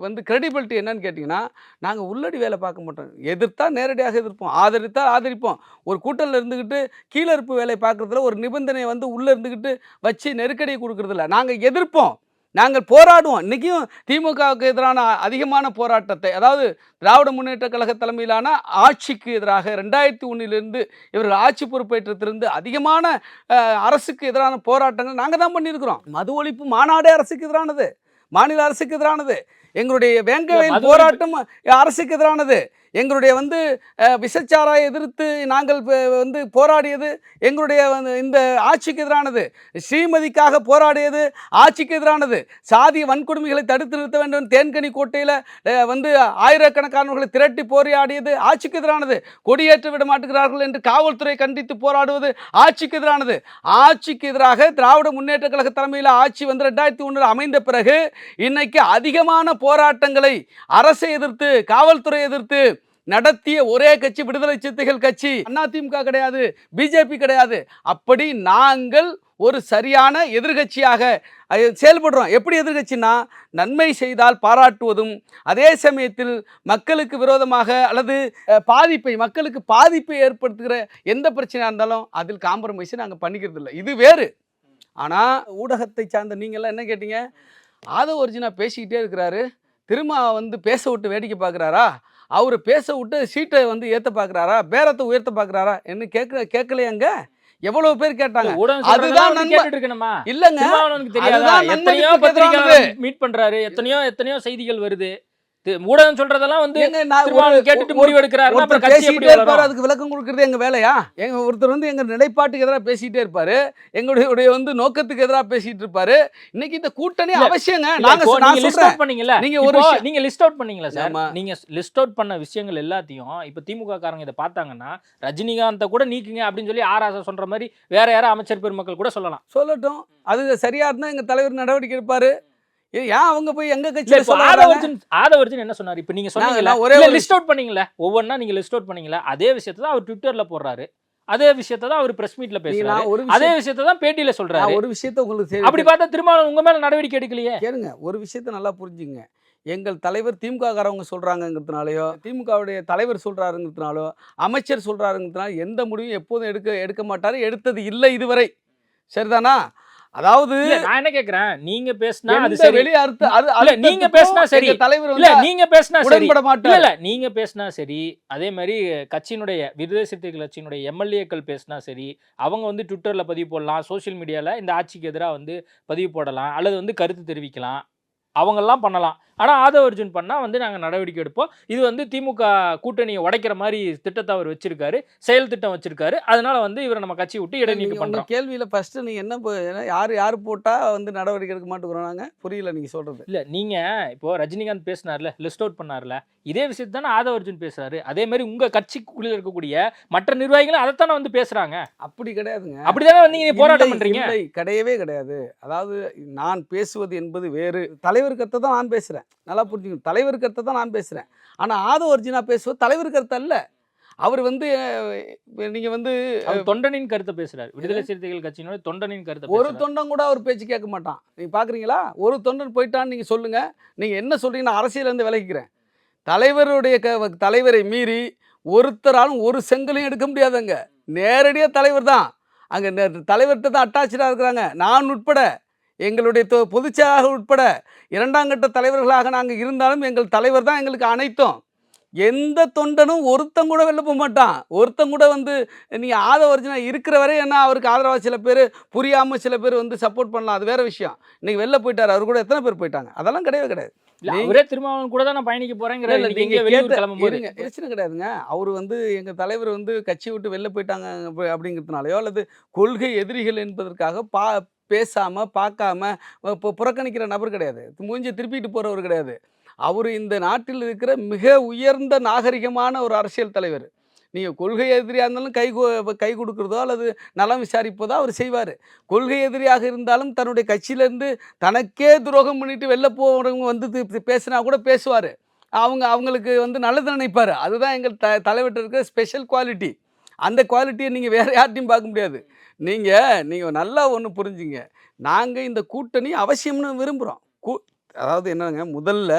வந்து கிரெடிபிலிட்டி என்னன்னு கேட்டிங்கன்னா நாங்கள் உள்ளடி வேலை பார்க்க மாட்டோம். எதிர்த்தா நேரடியாக எதிர்ப்போம். ஆதரித்தால் ஆதரிப்போம். ஒரு கூட்டத்தில் இருந்துக்கிட்டு கீழே இருப்பு வேலை பார்க்குறதுல ஒரு நிபந்தனையை வந்து உள்ளே இருந்துக்கிட்டு வச்சு நெருக்கடியை கொடுக்குறதில்ல. நாங்கள் எதிர்ப்போம். நாங்கள் போராடுவோம். இன்றைக்கும் திமுகவுக்கு எதிரான அதிகமான போராட்டத்தை அதாவது திராவிட முன்னேற்ற கழக தலைமையிலான ஆட்சிக்கு எதிராக ரெண்டாயிரத்தி ஒன்றிலிருந்து இவர்கள் ஆட்சி பொறுப்பேற்றத்திலிருந்து அதிகமான அரசுக்கு எதிரான போராட்டங்கள் நாங்கள் தான் பண்ணியிருக்கிறோம். மது ஒழிப்பு மாநாடே அரசுக்கு எதிரானது மாநில அரசுக்கு எதிரானது எங்களுடைய வேங்கவேல் போராட்டம் அரசுக்கு எதிரானது. எங்களுடைய வந்து விசச்சாராய எதிர்த்து நாங்கள் வந்து போராடியது எங்களுடைய வந்து இந்த ஆட்சிக்கு எதிரானது. ஸ்ரீமதிக்காக போராடியது ஆட்சிக்கு எதிரானது. சாதி வன்கொடுமைகளை தடுத்து நிறுத்த வேண்டும். தேன்கனி கோட்டையில் வந்து ஆயிரக்கணக்கானவர்களை திரட்டி போராடியது ஆட்சிக்கு எதிரானது. கொடியேற்ற விட மாட்டுகிறார்கள் என்று காவல்துறை கண்டித்து போராடுவது ஆட்சிக்கு எதிரானது. ஆட்சிக்கு எதிராக திராவிட முன்னேற்ற கழக தலைமையில் ஆட்சி வந்து ரெண்டாயிரத்தி ஒன்றில் அமைந்த பிறகு இன்னைக்கு அதிகமான போராட்டங்களை அரசை எதிர்த்து காவல்துறை எதிர்த்து நடத்திய ஒரே கட்சி விடுதலை சிறுத்தைகள் கட்சி. அதிமுக கிடையாது பிஜேபி கிடையாது. அப்படி நாங்கள் ஒரு சரியான எதிர்கட்சியாக செயல்படுறோம். எப்படி எதிர்கட்சினா நன்மை செய்தால் பாராட்டுவதும் அதே சமயத்தில் மக்களுக்கு விரோதமாக அல்லது பாதிப்பை மக்களுக்கு பாதிப்பை ஏற்படுத்துகிற எந்த பிரச்சனையாக இருந்தாலும் அதில் காம்ப்ரமைஸ் நாங்கள் பண்ணிக்கிறது இல்லை இது வேறு. ஆனால் ஊடகத்தை சார்ந்த நீங்கள்லாம் என்ன கேட்டீங்க? ஆதவ ஒரிஜினா பேசிக்கிட்டே இருக்கிறாரு. திரும்ப வந்து பேச விட்டு வேடிக்கை பார்க்குறாரா? அவர் பேச விட்டு சீட்டை வந்து ஏற்ற பார்க்குறாரா பேரத்தை உயர்த்த பார்க்குறாரா என்ன கேட்க கேட்கலையாங்க. எவ்வளவு பேர் கேட்டாங்க. அதுதான். கேட்டுட்டு இருக்கணுமா இல்லைங்க. எத்தனையோ எதிரானது. மீட் பண்றாரு. எத்தனையோ எத்தனையோ செய்திகள் வருது. ஊடகம் சொல்றதெல்லாம் வந்து கேட்டுட்டு ஒரு- முடிவு எடுக்கிறாருன்னா அப்புறம் ஒருத்தர் கட்சி எப்படி பேசிட்டே இருப்பாரு? அதுக்கு விளக்கம் கொடுக்கறது எங்க வேலையா? எங்க ஒருத்தர் வந்து எங்க நிலைப்பாட்டுக்கு எதிராக பேசிட்டே இருப்பாரு எங்களுடைய வந்து நோக்கத்துக்கு எதிராக பேசிட்டு இருப்பாரு. இன்னைக்கு இந்த கூட்டணி அவசியங்க. நாங்க நீங்க லிஸ்ட் அவுட் பண்ணீங்கல்ல. நீங்க ஒரு நீங்க லிஸ்ட் அவுட் பண்ணீங்களா சார். நீங்க லிஸ்ட் அவுட் பண்ண விஷயங்கள் எல்லாத்தையும் இப்ப திமுக காரங்க இதை பார்த்தாங்கன்னா ரஜினிகாந்த கூட நீக்குங்க அப்படின்னு சொல்லி ஆராசா சொல்ற மாதிரி வேற யாரும் அமைச்சர் பெருமக்கள் கூட சொல்லலாம். சொல்லட்டும். அது சரியா இருந்தா எங்க தலைவர் நடவடிக்கை எடுப்பாரு. ஏன் அவங்க போய் எங்க கட்சியில? ஆதவர்ஜன் ஆதவர்ஜன் என்ன சொன்னாரு? இப்ப நீங்க சொன்னீங்கல்ல ஒரே லிஸ்ட் அவுட் பண்ணீங்கல்ல? ஒவ்வொன்றா நீங்க லிஸ்ட் அவுட் பண்ணீங்கல்ல அதே விஷயத்தை தான் அவர் ட்விட்டர்ல போடுறாரு. அதே விஷயத்தை தான் அவர் பிரஸ் மீட்ல பேசுறாரு. ஒரு அதே விஷயத்தை தான் பேட்டியில சொல்றாரு. ஒரு விஷயத்த உங்களுக்கு அப்படி பார்த்தா திருமாவளவன் உங்க மேல நடவடிக்கை எடுக்கலையே. கேளுங்க ஒரு விஷயத்த நல்லா புரிஞ்சுங்க. எங்கள் தலைவர் திமுக காரவங்க சொல்றாங்கங்கிறதுனாலயோ திமுகவுடைய தலைவர் சொல்றாருங்கிறதுனாலோ அமைச்சர் சொல்றாருங்கிறதுனால எந்த முடிவும் எப்போதும் எடுக்க எடுக்க மாட்டாரு. எடுத்தது இல்லை இதுவரை. சரிதானா? அதாவது நான் என்ன கேக்குறேன்? நீங்க பேசினா அது சரி. வெளி அர்த்த அது நீங்க பேசினா சரி. தலைவர் இல்ல நீங்க பேசினா சரி. இல்ல இல்ல நீங்க பேசினா சரி. அதே மாதிரி கட்சியினுடைய விடுதலை சிறுத்தைகள் கட்சியினுடைய எம்எல்ஏக்கள் பேசினா சரி. அவங்க வந்து ட்விட்டர்ல பதிவு போடலாம். சோஷியல் மீடியால இந்த ஆட்சிக்கு எதிராக வந்து பதிவு போடலாம். அல்லது வந்து கருத்து தெரிவிக்கலாம். அவங்கெல்லாம் பண்ணலாம். ஆனால் ஆதவ அர்ஜுன் பண்ணால் வந்து நாங்கள் நடவடிக்கை எடுப்போம். இது வந்து திமுக கூட்டணியை உடைக்கிற மாதிரி திட்டத்தை அவர் வச்சிருக்காரு. செயல் திட்டம் வச்சிருக்காரு. அதனால வந்து இவரை நம்ம கட்சி விட்டு நீங்க உங்க பண்ணுறோம் கேள்வியில ஃபர்ஸ்ட் நீங்க என்ன யார் யார் போட்டா வந்து நடவடிக்கை எடுக்க மாட்டேங்கிறோம் நாங்க? புரியல நீங்க சொல்றது. இல்லை நீங்கள் இப்போ ரஜினிகாந்த் பேசினார்ல லிஸ்ட் அவுட் பண்ணார்ல இதே விஷயத்தை தானே ஆதவ அர்ஜுன் பேசுறாரு. அதே மாதிரி உங்கள் கட்சிக்குள்ளே இருக்கக்கூடிய மற்ற நிர்வாகிகளும் அதைத்தானே வந்து பேசுகிறாங்க அப்படி கிடையாதுங்க. அப்படிதானே வந்து நீங்கள் போராட்டம் பண்ணுறீங்க கிடையவே கிடையாது. அதாவது நான் பேசுவது என்பது வேறு. தலைவர் கருத்தை தான் நான் பேசுறேன். நல்லா புரிஞ்சுக்கணும். தலைவர் கருத்தை தான் நான் பேசுறேன். ஆனா ஆதவ அர்ஜுனா பேசுவது தலைவர் கருத்து அல்ல அவர் வந்து அஹ், நீங்க வந்து தொண்டனின் கருத்தை பேசுறாரு. விடுதலை சிறுத்தைகள் கட்சியினோட தொண்டனின் கருத்தை ஒரு தொண்டன் கூட அவர் பேச்சு கேட்க மாட்டான். நீங்க பாக்குறீங்களா? ஒரு தொண்டன் போயிட்டான்னு நீங்க சொல்லுங்க. நீங்க என்ன சொல்றீங்க நான் அரசியல இருந்து விலகிக்கிறேன். தலைவருடைய க தலைவரை மீறி ஒருத்தராலும் ஒரு செங்கலையும் எடுக்க முடியாதுங்க. நேரடியாக தலைவர் தான். அங்கே தலைவர்கிட்ட தான் அட்டாச்சாக இருக்கிறாங்க. நான் உட்பட எங்களுடைய பொதுச்செயலாளர் உட்பட இரண்டாம் கட்ட தலைவர்களாக நாங்கள் இருந்தாலும் எங்கள் தலைவர் தான் எங்களுக்கு அனைத்தும். எந்த தொண்டனும் ஒருத்தன் கூட வெளில போக மாட்டான். ஒருத்தன் கூட வந்து நீங்கள் ஆதவர்ஜனா இருக்கிற வரை என்ன அவருக்கு ஆதரவாக சில பேர் புரியாமல் சில பேர் வந்து சப்போர்ட் பண்ணலாம். அது வேற விஷயம். இன்னைக்கு வெளில போயிட்டார் அவர் கூட எத்தனை பேர் போயிட்டாங்க? அதெல்லாம் கிடையவே கிடையாது. அவரே திருமாவளவன் கூட தான் நான் பயணிக்க கிளம்பும்போது. இருங்க, பிரச்சனை கிடையாதுங்க. அவர் வந்து எங்க தலைவர் வந்து கட்சி விட்டு வெளில போயிட்டாங்க அப்ப- அப்படிங்கிறதுனாலயோ அல்லது கொள்கை எதிரிகள் என்பதற்காக பா பேசாமல் பார்க்காம இப்போ புறக்கணிக்கிற நபர் கிடையாது. மூஞ்சி திருப்பிட்டு போகிறவர் கிடையாது. அவர் இந்த நாட்டில் இருக்கிற மிக உயர்ந்த நாகரிகமான ஒரு அரசியல் தலைவர். நீங்கள் கொள்கை எதிரியாக இருந்தாலும் கை கை கொடுக்குறதோ அல்லது நலம் விசாரிப்பதோ அவர் செய்வார். கொள்கை எதிரியாக இருந்தாலும் தன்னுடைய கட்சியிலேருந்து தனக்கே துரோகம் பண்ணிட்டு வெளில போகிறவங்க வந்து பேசினா கூட பேசுவார். அவங்க அவங்களுக்கு வந்து நல்லது நினைப்பார். அதுதான் எங்கள் த தலைவர்கிட்ட இருக்கிற ஸ்பெஷல் குவாலிட்டி அந்த குவாலிட்டியை நீங்கள் வேறு யார்ட்டையும் பார்க்க முடியாது. நீங்கள் நீங்கள் நல்லா ஒன்று புரிஞ்சுங்க. நாங்கள் இந்த கூட்டணி அவசியம்னு விரும்புகிறோம் கூ அதாவது என்னங்க முதல்ல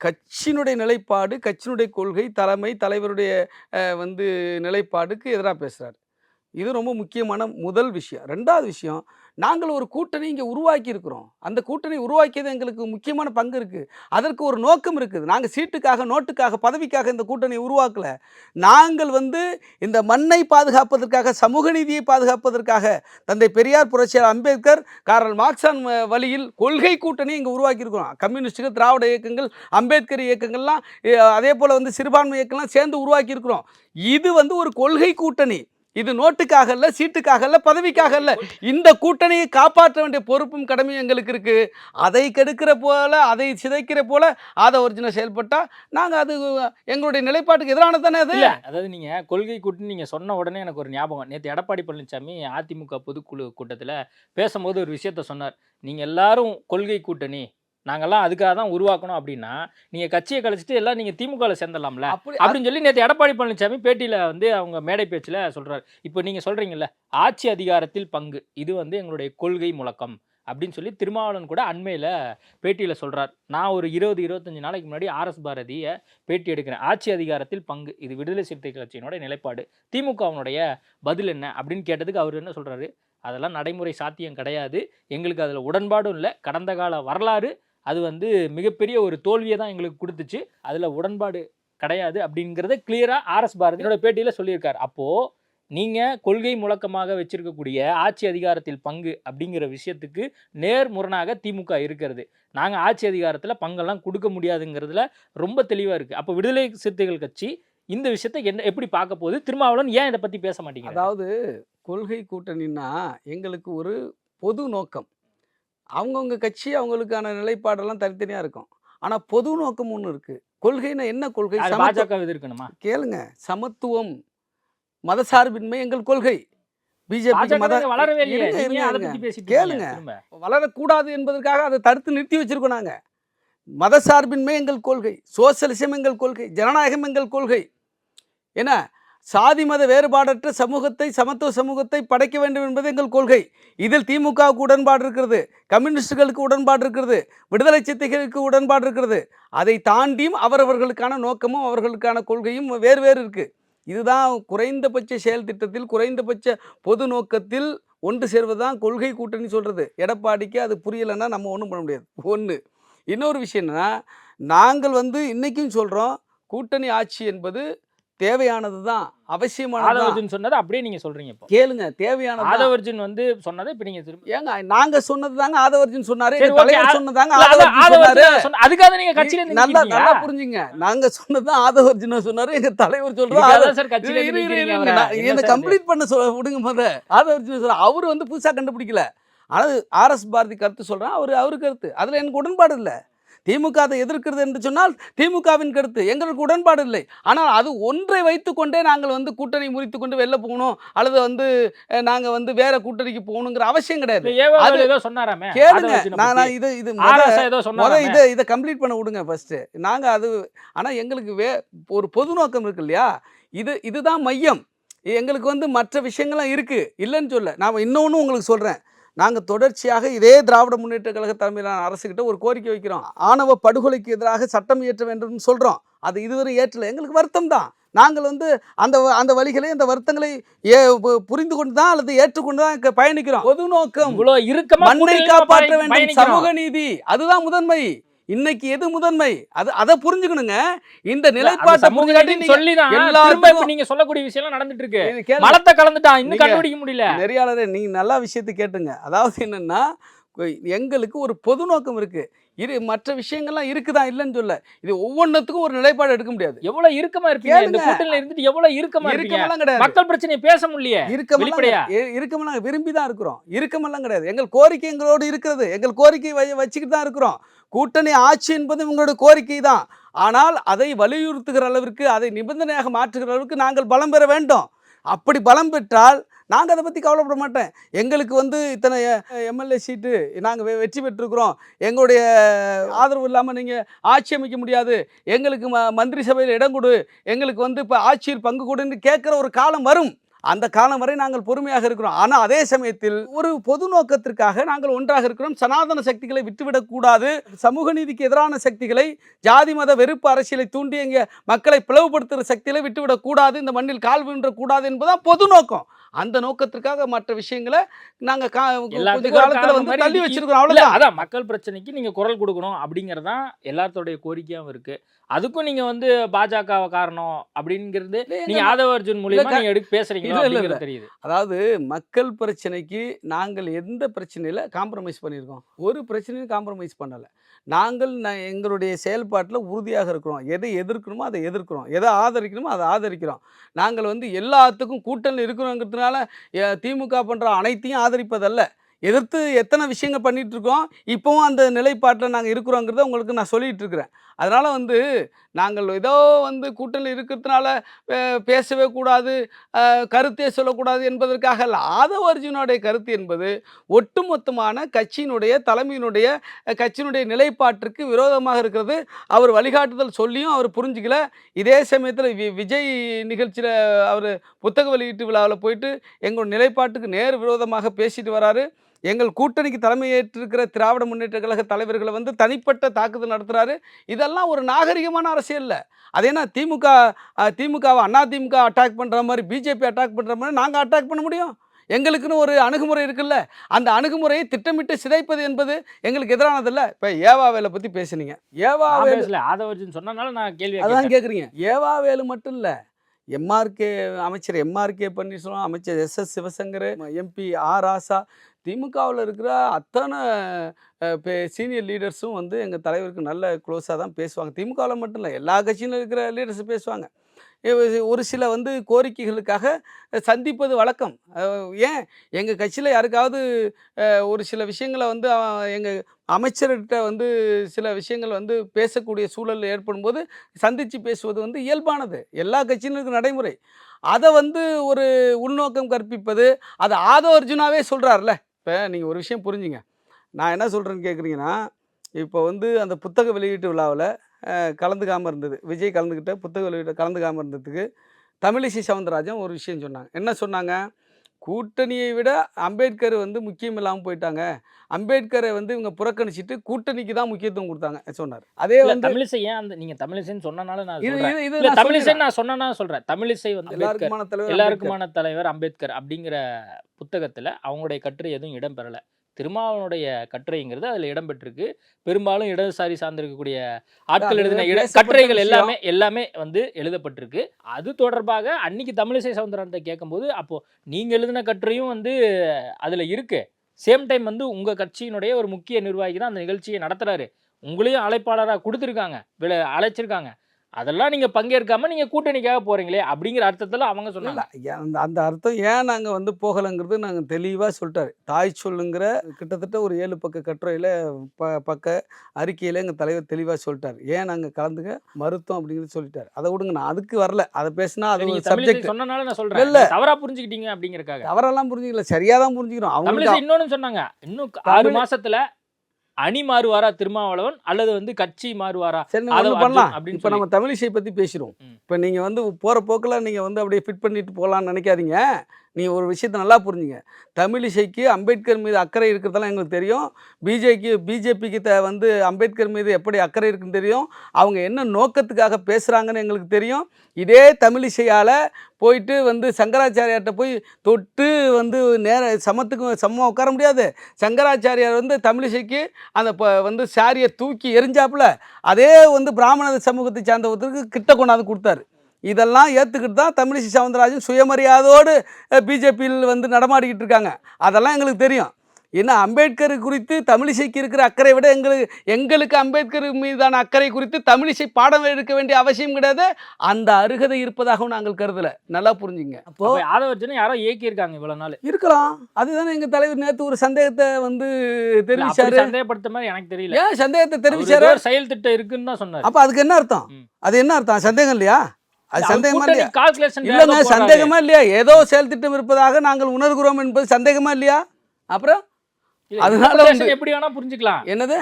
கட்சியினுடைய நிலைப்பாடு கட்சியினுடைய கொள்கை தலைமை தலைவருடைய வந்து நிலைப்பாடுக்கு எதிராக பேசுகிறார் இது ரொம்ப முக்கியமான முதல் விஷயம். ரெண்டாவது விஷயம் நாங்கள் ஒரு கூட்டணி இங்கே உருவாக்கி இருக்கிறோம். அந்த கூட்டணி உருவாக்கியது எங்களுக்கு முக்கியமான பங்கு இருக்குது அதற்கு ஒரு நோக்கம் இருக்குது. நாங்கள் சீட்டுக்காக நோட்டுக்காக பதவிக்காக இந்த கூட்டணி உருவாக்கலை. நாங்கள் வந்து இந்த மண்ணை பாதுகாப்பதற்காக சமூக நீதியை பாதுகாப்பதற்காக தந்தை பெரியார் புரட்சியார் அம்பேத்கர் காரல் மார்க்சான் வ- வழியில் கொள்கை கூட்டணி இங்கே உருவாக்கியிருக்கிறோம் கம்யூனிஸ்ட்டுகள் திராவிட இயக்கங்கள் அம்பேத்கர் இயக்கங்கள்லாம் அதே போல் வந்து சிறுபான்மை இயக்கம்லாம் சேர்ந்து உருவாக்கியிருக்கிறோம் இது வந்து ஒரு கொள்கை கூட்டணி. இது நோட்டுக்காக அல்ல சீட்டுக்காக அல்ல பதவிக்காக அல்ல. இந்த கூட்டணியை காப்பாற்ற வேண்டிய பொறுப்பும் கடமையும் எங்களுக்கு இருக்கு. அதை கெடுக்கிற போல அதை சிதைக்கிற போல அதை ஒரிஜினல் செயல்பட்டா நாங்கள் அது எங்களுடைய நிலைப்பாட்டுக்கு எதிரானது தானே அது? அதாவது நீங்க கொள்கை கூட்டணி நீங்க சொன்ன உடனே எனக்கு ஒரு ஞாபகம். நேற்று எடப்பாடி பழனிசாமி அதிமுக பொதுக்குழு கூட்டத்தில் பேசும்போது ஒரு விஷயத்த சொன்னார். நீங்க எல்லாரும் கொள்கை கூட்டணி நாங்கெல்லாம் அதுக்காக தான் உருவாக்கணும் அப்படின்னா நீங்க கட்சியை கழிச்சிட்டு எல்லாம் நீங்க திமுகவில் சேர்ந்துடலாம்ல? அப்படி அப்படின்னு சொல்லி நேற்று எடப்பாடி பழனிசாமி பேட்டியில் வந்து அவங்க மேடை பேச்சில் சொல்றாரு. இப்போ நீங்கள் சொல்கிறீங்கல்ல ஆட்சி அதிகாரத்தில் பங்கு இது வந்து எங்களுடைய கொள்கை முழக்கம் அப்படின்னு சொல்லி திருமாவளவன் கூட அண்மையில் பேட்டியில் சொல்றார். நான் ஒரு இருபது இருபத்தஞ்சு நாளைக்கு முன்னாடி ஆர்எஸ் பாரதியை பேட்டி எடுக்கிறேன். ஆட்சி அதிகாரத்தில் பங்கு இது விடுதலை சிறுத்தை கட்சியினோட நிலைப்பாடு. திமுகவினுடைய பதில் என்ன அப்படின்னு கேட்டதுக்கு அவர் என்ன சொல்றாரு? அதெல்லாம் நடைமுறை சாத்தியம் கிடையாது. எங்களுக்கு அதில் உடன்பாடும் இல்லை. கடந்த கால வரலாறு அது வந்து மிகப்பெரிய ஒரு தோல்வியை தான் எங்களுக்கு கொடுத்துச்சு. அதில் உடன்பாடு கிடையாது அப்படிங்கிறத கிளியராக ஆர்எஸ் பாரதியோட பேட்டியில் சொல்லியிருக்காரு. அப்போது நீங்கள் கொள்கை முழக்கமாக வச்சிருக்கக்கூடிய ஆட்சி அதிகாரத்தில் பங்கு அப்படிங்கிற விஷயத்துக்கு நேர்முரணாக திமுக இருக்கிறது. நாங்கள் ஆட்சி அதிகாரத்தில் பங்கெல்லாம் கொடுக்க முடியாதுங்கிறதுல ரொம்ப தெளிவாக இருக்குது அப்போ விடுதலை சிறுத்தைகள் கட்சி இந்த விஷயத்தை என்ன எப்படி பார்க்க போகுது? திருமாவளவன் ஏன் இதை பற்றி பேச மாட்டேங்க அதாவது கொள்கை கூட்டணின்னா எங்களுக்கு ஒரு பொது நோக்கம். அவங்கவுங்க கட்சி அவங்களுக்கான நிலைப்பாடெல்லாம் தனித்தனியாக இருக்கும். ஆனால் பொது நோக்கம் ஒன்று இருக்குது கொள்கைன்னா என்ன கொள்கை? பாஜக எதிர்க்கணுமா? கேளுங்க. சமத்துவம் மதசார்பின்மை எங்கள் கொள்கை. பிஜேபி மத வளரவே கேளுங்க. வளரக்கூடாது என்பதற்காக அதை தடுத்து நிறுத்தி வச்சிருக்கோம் நாங்கள் மதசார்பின்மை எங்கள் கொள்கை சோசலிசம் எங்கள் கொள்கை ஜனநாயகம் எங்கள் கொள்கை. என்ன? சாதி மத வேறுபாடற்ற சமூகத்தை சமத்துவ சமூகத்தை படைக்க வேண்டும் என்பது எங்கள் கொள்கை. இதில் திமுகவுக்கு உடன்பாடு இருக்கிறது கம்யூனிஸ்டுகளுக்கு உடன்பாடு இருக்கிறது விடுதலை சித்தைகளுக்கு உடன்பாடு இருக்கிறது. அதை தாண்டியும் அவரவர்களுக்கான நோக்கமும் அவர்களுக்கான கொள்கையும் வேறு வேறு இருக்குது இதுதான் குறைந்தபட்ச செயல் திட்டத்தில் குறைந்தபட்ச பொது நோக்கத்தில் ஒன்று சேர்வது தான் கொள்கை கூட்டணி சொல்கிறது எடப்பாடிக்கு அது புரியலைன்னா நம்ம ஒன்றும் பண்ண முடியாது. ஒன்று இன்னொரு விஷயம் என்னன்னா நாங்கள் வந்து இன்றைக்கும் சொல்கிறோம் கூட்டணி ஆட்சி என்பது தேவையானது தான் தான். ஆதவர்ஜுன் சொன்னதை அப்படியே நீங்க சொல்றீங்க இப்போ. கேளுங்க தேவையானது தான். ஆதவர்ஜுன் வந்து சொன்னதை இப்போ நீங்க திரும்ப ஏங்க நாங்க சொன்னது தாங்க ஆதவர்ஜன் சொன்னாரு தலைவர் சொன்னதாங்க ஆதவர்ஜன் அதுக்காக நீங்க கட்சியில நல்லா? நல்லா புரிஞ்சுங்க. நாங்க சொன்னதுதான் ஆதவர்ஜுன சொன்னாரு எங்க தலைவர் தான் சார் கட்சியில என்ன? கம்ப்ளீட் பண்ண சொல்ல விடுங்க முத ஆதவர்ஜுன சொல்ற அவரு வந்து புதுசா கண்டுபிடிக்கல. ஆனால் ஆர்எஸ் பாரதி கருத்து சொல்றேன். அவரு அவரு கருத்து. அதுல எனக்கு உடன்பாடு இல்லை. திமுக அதை எதிர்க்கிறது என்று சொன்னால் திமுகவின் கருத்து. எங்களுக்கு உடன்பாடு இல்லை. ஆனால் அது ஒன்றை வைத்துக்கொண்டே நாங்கள் வந்து கூட்டணி முறித்து கொண்டு வெளில போகணும் அல்லது வந்து அஹ், நாங்க வந்து வேற கூட்டணிக்கு போகணுங்கிற அவசியம் கிடையாது. அது- ஏதோ சொன்னாராமே கேளுங்க. நான். இது இது இதை இதை கம்ப்ளீட் பண்ண விடுங்க ஃபர்ஸ்ட் நாங்க அது ஆனா எங்களுக்கு வே ஒரு பொது நோக்கம் இருக்கு இல்லையா? இது இதுதான் மையம். எங்களுக்கு வந்து மற்ற விஷயங்கள்லாம் இருக்கு. இல்லைன்னு சொல்ல நான் இன்னொன்று உங்களுக்கு சொல்றேன். நாங்க தொடர்ச்சியாக இதே திராவிட முன்னேற்ற கழக தலைமையிலான அரசுகிட்ட ஒரு கோரிக்கை வைக்கிறோம். ஆணவ படுகொலைக்கு எதிராக சட்டம் இயற்ற வேண்டும் சொல்றோம். அது இதுவரை ஏற்றல. எங்களுக்கு வருத்தம் தான். நாங்கள் வந்து அந்த அந்த வழிகளை அந்த வருத்தங்களை ஏ புரிந்து கொண்டு தான் அல்லது ஏற்றுக்கொண்டு தான் பயணிக்கிறோம். பொது நோக்கம். மண்ணை காப்பாற்ற வேண்டும். சமூக நீதி. அதுதான் முதன்மை. இன்னைக்கு எது முதன்மை? அது அதை புரிஞ்சுக்கணுங்க. இந்த நிலைப்பாட்டை புரிஞ்சுக்காட்டி திரும்ப இப்ப நீங்க சொல்லக்கூடிய விஷயம் எல்லாம் நடந்துட்டு இருக்கு. மலத்தை கலந்துட்டான் இன்னும் கண்டுபிடிக்க முடியல. நெறியாளரே நீங்க நல்லா விஷயத்தை கேட்டுங்க. அதாவது என்னன்னா எங்களுக்கு ஒரு பொது நோக்கம் இருக்கு. இரு மற்ற விஷயங்கள்லாம் இருக்குதான் இல்லைன்னு சொல்ல. இது ஒவ்வொன்றத்துக்கும் ஒரு நிலைப்பாடு எடுக்க முடியாது. எவ்வளவு இறுக்கமா இருப்பீங்க? இந்த. கூட்டணியில இருந்துட்டு எவ்வளவு இறுக்கமா இருப்பீங்க? இருக்கமெல்லாம் கிடையாது. மக்கள் பிரச்சனையை பேச முடியலையே. இருக்கமெல்லாம் வெளிப்படையா? கிடையாது. இ- இருக்கமெல்லாம் விரும்பி தான் இருக்கிறோம். இருக்கமெல்லாம் கிடையாது. எங்கள் கோரிக்கை எங்களோடு இருக்கிறது. எங்கள் கோரிக்கை வச்சுக்கிட்டு தான் இருக்கிறோம். கூட்டணி ஆட்சி என்பது உங்களோட கோரிக்கை தான். ஆனால் அதை வலியுறுத்துகிற அளவிற்கு அதை நிபந்தனையாக மாற்றுகிற அளவுக்கு நாங்கள் பலம் பெற வேண்டும். அப்படி பலம் பெற்றால் நாங்கள் அதை பற்றி கவலைப்பட மாட்டேன். எங்களுக்கு வந்து இத்தனை எம்எல்ஏ சீட்டு நாங்கள் வெற்றி பெற்றிருக்கிறோம். எங்களுடைய ஆதரவு இல்லாமல் நீங்கள் ஆட்சி அமைக்க முடியாது. எங்களுக்கு ம மந்திரி சபையில் இடம் கொடு. எங்களுக்கு வந்து இப்போ ஆட்சியில் பங்கு கொடுன்னு கேட்குற ஒரு காலம் வரும். அந்த காலம் வரை நாங்கள் பொறுமையாக இருக்கிறோம். ஆனால் அதே சமயத்தில் ஒரு பொது நோக்கத்திற்காக நாங்கள் ஒன்றாக இருக்கிறோம். சனாதன சக்திகளை விட்டுவிடக்கூடாது சமூக நீதிக்கு எதிரான சக்திகளை ஜாதி மத வெறுப்பு அரசியலை தூண்டி எங்க மக்களை பிளவுபடுத்துகிற சக்திகளை விட்டுவிடக்கூடாது இந்த மண்ணில் கால் விழுன்றக்கூடாது என்பதுதான் பொது நோக்கம். அந்த நோக்கத்திற்காக மற்ற விஷயங்களை நாங்கள் கா கொஞ்ச எல்லாத்துக்கும் ஒரு காலத்தில் வந்து தள்ளி வச்சிருக்கிறோம். அவ்வளோதான் அதான் மக்கள் பிரச்சனைக்கு நீங்க குரல் கொடுக்கணும் அப்படிங்கறதுதான் எல்லாத்தோடைய கோரிக்கையாவும் இருக்கு. அதுக்கும் நீங்க வந்து பாஜக காரணம் அப்படிங்கிறது நீங்க ஆதவ அர்ஜுன் மூலியமா க- நீங்க எடுத்து அப்படிங்கிறது தெரியுது. அதாவது மக்கள் பிரச்சனைக்கு நாங்கள் எந்த பிரச்சனையில் காம்ப்ரமைஸ் பண்ணியிருக்கோம்? ஒரு பிரச்சனையும் காம்ப்ரமைஸ் பண்ணலை. நாங்கள் எங்களுடைய செயல்பாட்டில் உறுதியாக இருக்கிறோம். எதை எதிர்க்கணுமோ அதை எதிர்க்கிறோம். எதை ஆதரிக்கணுமோ அதை ஆதரிக்கிறோம். நாங்கள் வந்து எல்லாத்துக்கும் கூட்டணி இருக்கிறோங்கிறதுனால திமுக பண்ணுற அனைத்தையும் ஆதரிப்பதல்ல. எதிர்த்து எத்தனை விஷயங்கள் பண்ணிகிட்ருக்கோம் இப்போவும் அந்த நிலைப்பாட்டில் நாங்கள் இருக்கிறோங்கிறத உங்களுக்கு நான் சொல்லிட்டு இருக்கிறேன். அதனால் வந்து நாங்கள் ஏதோ வந்து கூட்டணியில் இருக்கிறதுனால பேசவே கூடாது கருத்தே சொல்லக்கூடாது என்பதற்காக அல்ல. ஆதவ அர்ஜுனுடைய கருத்து என்பது ஒட்டுமொத்தமான கட்சியினுடைய தலைமையினுடைய கட்சியினுடைய நிலைப்பாட்டிற்கு விரோதமாக இருக்கிறது. அவர் வழிகாட்டுதல் சொல்லியும் அவர் புரிஞ்சுக்கல. இதே சமயத்தில் வி விஜய் நிகழ்ச்சியில் அவர் புத்தக வெளியீட்டு விழாவில் போயிட்டு எங்களோட நிலைப்பாட்டுக்கு நேர் விரோதமாக பேசிட்டு வராரு. எங்கள் கூட்டணிக்கு தலைமையேற்றிருக்கிற திராவிட முன்னேற்ற கழக தலைவர்களை வந்து தனிப்பட்ட தாக்குதல் நடத்துகிறாரு இதெல்லாம் ஒரு நாகரிகமான அரசியல் இல்லை. அது என்ன திமுக திமுகவை அண்ணா திமுக அட்டாக் பண்ணுற மாதிரி பிஜேபி அட்டாக் பண்ணுற மாதிரி நாங்கள் அட்டாக் பண்ண முடியும்? எங்களுக்குன்னு ஒரு அணுகுமுறை இருக்குல்ல. அந்த அணுகுமுறையை திட்டமிட்டு சிதைப்பது என்பது எங்களுக்கு எதிரானதில்ல இப்போ ஏவாவேலை பற்றி பேசுனீங்க. நான் ஏவாவேல் பேசல. ஆதவ அர்ஜுன் சொன்னனால நான் கேள்வி அதான் கேட்குறீங்க ஏவாவேலு மட்டும் இல்லை. எம்ஆர்கே அமைச்சர் எம்ஆர்கே பன்னீர்செல்வம் அமைச்சர் S S Sivasankar MP R Raja திமுகவில் இருக்கிற அத்தனை சீனியர் லீடர்ஸும் வந்து எங்கள் தலைவருக்கு நல்ல க்ளோஸாக தான் பேசுவாங்க. திமுகவில் மட்டும் இல்லை எல்லா கட்சியிலும் இருக்கிற லீடர்ஸும் பேசுவாங்க. ஒரு சில வந்து கோரிக்கைகளுக்காக சந்திப்பது வழக்கம். ஏன்? எங்கள் கட்சியில் யாருக்காவது ஒரு சில விஷயங்களை வந்து எங்கள் அமைச்சர்கிட்ட வந்து சில விஷயங்கள் வந்து பேசக்கூடிய சூழல் ஏற்படும் போது சந்தித்து பேசுவது வந்து இயல்பானது. எல்லா கட்சியினருக்கும் நடைமுறை. அதை வந்து ஒரு உள்நோக்கம் கற்பிப்பது அதை ஆதோ அர்ஜுனாவே சொல்கிறார்ல இப்போ நீங்கள் ஒரு விஷயம் புரிஞ்சுங்க. நான் என்ன சொல்கிறேன்னு கேட்குறீங்கன்னா இப்போ வந்து அந்த புத்தக வெளியீட்டு விழாவில் கலந்துக்காமல் இருந்தது. விஜய் கலந்துக்கிட்ட புத்தக வெளியீட்டு கலந்துக்காமல் இருந்ததுக்கு தமிழிசை சவுந்தரராஜன் ஒரு விஷயம் சொன்னாங்க. என்ன சொன்னாங்க? கூட்டணியை விட அம்பேத்கர் வந்து முக்கியம் இல்லாமல் போயிட்டாங்க. அம்பேத்கரை வந்து இவங்க புறக்கணிச்சிட்டு கூட்டணிக்கு தான் முக்கியத்துவம் கொடுத்தாங்க சொன்னார். அதே வந்து தமிழிசை ஏன் அந்த நீங்க தமிழிசைன்னு சொன்னனால நான் இது இது தமிழிசை. நான் சொன்னனா சொல்றேன். தமிழிசை வந்து எல்லாருக்குமான தலைவர். எல்லாருக்குமான தலைவர் அம்பேத்கர் அப்படிங்கிற புத்தகத்துல அவங்களுடைய கட்டுரை எதுவும் இடம் பெறல திருமாவளவனுடைய கட்டுரைங்கிறது அதில் இடம்பெற்றிருக்கு. பெரும்பாலும் இடதுசாரி சார்ந்திருக்கக்கூடிய ஆட்கள் எழுதின இட கட்டுரைகள். எல்லாமே எல்லாமே வந்து எழுதப்பட்டிருக்கு. அது தொடர்பாக அன்னைக்கு தமிழிசை சவுந்தரத்தை கேட்கும்போது அப்போ நீங்க எழுதின கட்டுரையும் வந்து அதுல இருக்கு. சேம் டைம் வந்து உங்க கட்சியினுடைய ஒரு முக்கிய நிர்வாகி தான் அந்த நிகழ்ச்சியை நடத்துறாரு. உங்களையும் அழைப்பாளராக கொடுத்துருக்காங்க வில அழைச்சிருக்காங்க. அதெல்லாம் நீங்க பங்கேற்காம நீங்க கூட்டணிக்காக போறீங்களே அப்படிங்கிற அர்த்தத்துல அவங்க சொன்னாங்க. அந்த அந்த அர்த்தம் ஏன் நாங்கள் வந்து போகலைங்கிறது நாங்கள் தெளிவாக சொல்லிட்டாரு. தாய் சொல்லுங்கிற கிட்டத்தட்ட ஒரு ஏழு பக்க கட்டுரையில் ப பக்க அறிக்கையில் எங்கள் தலைவர் தெளிவாக சொல்லிட்டார். ஏன் நாங்கள் கலந்துக்க மருத்துவம் அப்படிங்கிறது சொல்லிட்டாரு. அதை விடுங்க நான் அதுக்கு வரல. அதை பேசினா அது ஒரு சப்ஜெக்ட் சொன்னனால நான் சொல்றேன். இல்ல. நீங்க தவறா புரிஞ்சுக்கிட்டீங்க அப்படிங்கறக்காக. தவறெல்லாம் புரிஞ்சுக்கல சரியாக தான் புரிஞ்சுக்கிறோம். தமிழிசை அவங்களுக்கு இன்னொன்னு சொன்னாங்க. இன்னும் ஆறு மாசத்துல அணி மாறுவாரா திருமாவளவன்? அல்லது வந்து கட்சி மாறுவாரா? சரி அதை பண்ணலாம். அப்படின்னு இப்போ நம்ம தமிழிசை பற்றி பேசுகிறோம் ம். இப்போ நீங்கள் வந்து போகிற போக்கில் நீங்கள் வந்து அப்படியே ஃபிட் பண்ணிட்டு போகலான்னு நினைக்காதீங்க. நீ ஒரு விஷயத்தை நல்லா புரிஞ்சுங்க. தமிழிசைக்கு அம்பேத்கர் மீது அக்கறை இருக்கிறதெல்லாம் எங்களுக்கு தெரியும். பிஜேக்கு பிஜேபிக்கு த வந்து அம்பேத்கர் மீது எப்படி அக்கறை இருக்குன்னு தெரியும். அவங்க என்ன நோக்கத்துக்காக பேசுகிறாங்கன்னு எங்களுக்கு தெரியும். இதே தமிழிசையால் போயிட்டு வந்து சங்கராச்சாரியார்கிட்ட போய் தொட்டு வந்து நேர சமத்துக்கு சமமாக உட்கார முடியாது. சங்கராச்சாரியார் வந்து தமிழிசைக்கு அந்த ப வந்து சாரியை தூக்கி எரிஞ்சாப்புல அதே வந்து பிராமண சமூகத்தை சார்ந்த ஒருத்தருக்கு கிட்ட கொண்டாந்து கொடுத்தாரு. இதெல்லாம் ஏற்றுக்கிட்டு தான் தமிழிசை சவுந்தரராஜன் சுயமரியாதையோடு பிஜேபியில் வந்து நடமாடிக்கிட்டு இருக்காங்க. அதெல்லாம் எங்களுக்கு தெரியும். ஏன்னா அம்பேத்கர் குறித்து தமிழிசைக்கு இருக்கிற அக்கறை விட எங்களுக்கு எங்களுக்கு அம்பேத்கர் மீதான அக்கறை குறித்து தமிழிசை பாடம் எடுக்க வேண்டிய அவசியம் கிடையாது. அந்த அருகதை இருப்பதாகவும் நாங்கள் கருதலை. நல்லா புரிஞ்சுங்க. அப்போ யாதவர்ஜனை யாரோ இயக்கி இருக்காங்க இவ்வளவு நாள். இருக்கலாம். அதுதானே எங்க தலைவர் நேத்து ஒரு சந்தேகத்தை வந்து தெரிவிச்சாரு. சந்தேகப்படுத்த மாதிரி எனக்கு தெரியல. ஏன் சந்தேகத்தை தெரிவிச்சாரு? செயல் திட்டம் இருக்குன்னு தான் சொன்னாரு. அப்ப அதுக்கு என்ன அர்த்தம். அது என்ன அர்த்தம்? சந்தேகம் இல்லையா? அது சந்தேகமா இல்லையா? இல்லைங்க சந்தேகமா இல்லையா? ஏதோ செயல் திட்டம் இருப்பதாக நாங்கள் உணர்கிறோம் என்பது சந்தேகமா இல்லையா? அப்புறம்? அதனால எப்படி வேணா புரிஞ்சுக்கலாம். என்னது?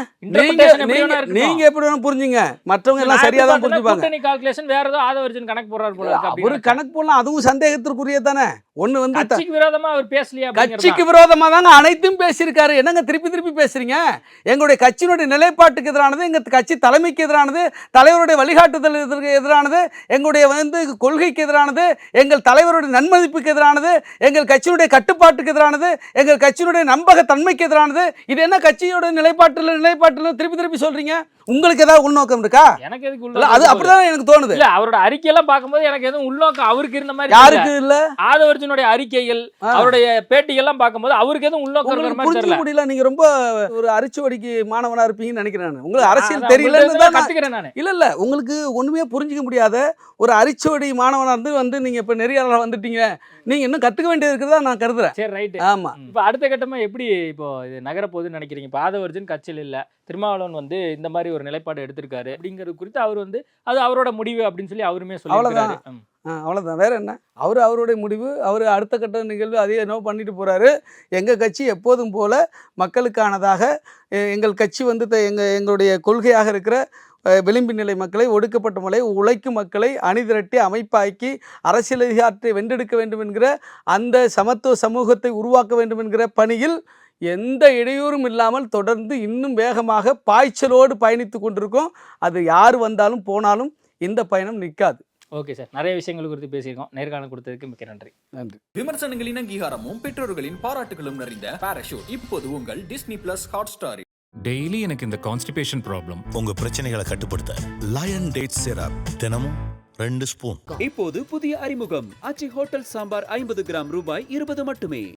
நீங்க எப்படி வேணா புரிஞ்சுங்க. மற்றவங்க எல்லாம் சரியா தான் புரிஞ்சுப்பாங்க. கால்குலேஷன் வேற ஏதோ ஆதவர்ஜன் கணக்கு போடுறாரு போல அப்படின்னு கணக்கு போடலாம் அதுவும் சந்தேகத்திற்குரிய தானே? ஒண்ணு வந்து கட்சிக்கு விரோதமா அவர் பேசலையா கட்சிக்கு விரோதமா தாங்க அனைத்தும் பேசியிருக்காரு. என்னங்க திருப்பி திருப்பி பேசுறீங்க? எங்களுடைய கட்சியினுடைய நிலைப்பாட்டுக்கு எதிரானது எங்க கட்சி தலைமைக்கு எதிரானது தலைவருடைய வழிகாட்டுதலுக்கு எதிரானது எங்களுடைய வந்து கொள்கைக்கு எதிரானது எங்கள் தலைவருடைய நன்மதிப்புக்கு எதிரானது எங்கள் கட்சியினுடைய கட்டுப்பாட்டுக்கு எதிரானது எங்கள் கட்சியினுடைய நம்பகத்தன்மைக்கு எதிரானது. இது என்ன கட்சியோட நிலைப்பாட்டில் நிலைப்பாட்டில் திருப்பி திருப்பி சொல்றீங்க? உங்களுக்கு ஏதாவது உள்நோக்கம் இருக்கா? எனக்கு எதுக்கு உள்ள அது அப்படிதான் எனக்கு தோணுது. இல்ல அவரோட அறிக்கையெல்லாம் பார்க்கும்போது எனக்கு எதுவும் உள்நோக்கம் அவருக்கு இருந்த மாதிரி யாருக்கு இல்ல? தெரியல. ஆதவர்ஜனுடைய அறிக்கைகள். அவருடைய பேட்டிகள்லாம் பார்க்கும்போது அவருக்கு எதுவும் உள்நோக்கம் இருக்கிற மாதிரி தெரியல. முடியல நீங்க ரொம்ப ஒரு அரிச்சுவடிக்கு மாணவனா இருப்பீங்கன்னு நினைக்கிறேன் நான். உங்களுக்கு அரசியல் தெரியலன்னு உங்கள்ட்ட தான் கத்துக்கிறேன் நானு. இல்ல இல்ல உங்களுக்கு ஒண்ணுமே புரிஞ்சுக்க முடியாத ஒரு அரிச்சுவடி மாணவனா இருந்து வந்து நீங்க இப்ப நெறியாளராக வந்துட்டீங்க. நீங்க இன்னும் கத்துக்க வேண்டியது இருக்கிறதா நான் கருதுறேன். சரி ரைட்டு ஆமா. இப்போ அடுத்த கட்டமா எப்படி இப்போ இது நகர போகுதுன்னு நினைக்கிறீங்க? இப்போ ஆதவர்ஜன் கட்சியில் இல்ல திருமாவளவன் வந்து இந்த மாதிரி ஒரு நிலைப்பாடு எடுத்திருக்காரு அப்படிங்கிறது குறித்து அவர் வந்து அது அவரோட முடிவு அப்படின்னு சொல்லி அவருமே ம். ஆ, அவ்வளவுதான். வேற என்ன? அவர் அவருடைய முடிவு அவர் அடுத்த கட்ட நிகழ்வு அதே என்னவோ பண்ணிட்டு போறாரு. எங்க கட்சி எப்போதும் போல மக்களுக்கானதாக எங்கள் கட்சி வந்து த- எங்க எங்களுடைய கொள்கையாக இருக்கிற விளிம்பு நிலை மக்களை ஒடுக்கப்பட்ட மக்களை உழைக்கும் மக்களை அணிதிரட்டி அமைப்பாக்கி அரசியல் அதிகாரத்தை வென்றெடுக்க வேண்டும் என்கிற அந்த சமத்துவ சமூகத்தை உருவாக்க வேண்டும் என்கிற பணியில் எந்த இடையூறும் இல்லாமல் தொடர்ந்து இன்னும் வேகமாக பாய்ச்சலோடு பயணித்து கொண்டிருக்கோம். அது யார் வந்தாலும் போனாலும் இந்த பயணம் நிற்காது. Okay sir. நிறைய விஷயங்கள் குறித்து பேசியிருக்கோம். நேர்காணல் கொடுத்ததுக்கு மிக்க நன்றி. நன்றி. விமர்சனங்களின் அங்கீகாரமும் பெற்றோர்களின் பாராட்டுகளும் நிறைந்த பாராஷூட் இப்போது உங்கள் டிஸ்னி பிளஸ் ஹாட் ஸ்டாரில் டெய்லி எனக்கு இந்த கான்ஸ்டிபேஷன் ப்ராப்ளம் உங்க பிரச்சனைகளை கட்டுப்படுத்த லயன் டேட் சிரப் தினமும் ரெண்டு ஸ்பூன் இப்போது புதிய அறிமுகம். ஆச்சி ஹோட்டல் சாம்பார் ஐம்பது கிராம் ரூபாய் இருபது மட்டுமே.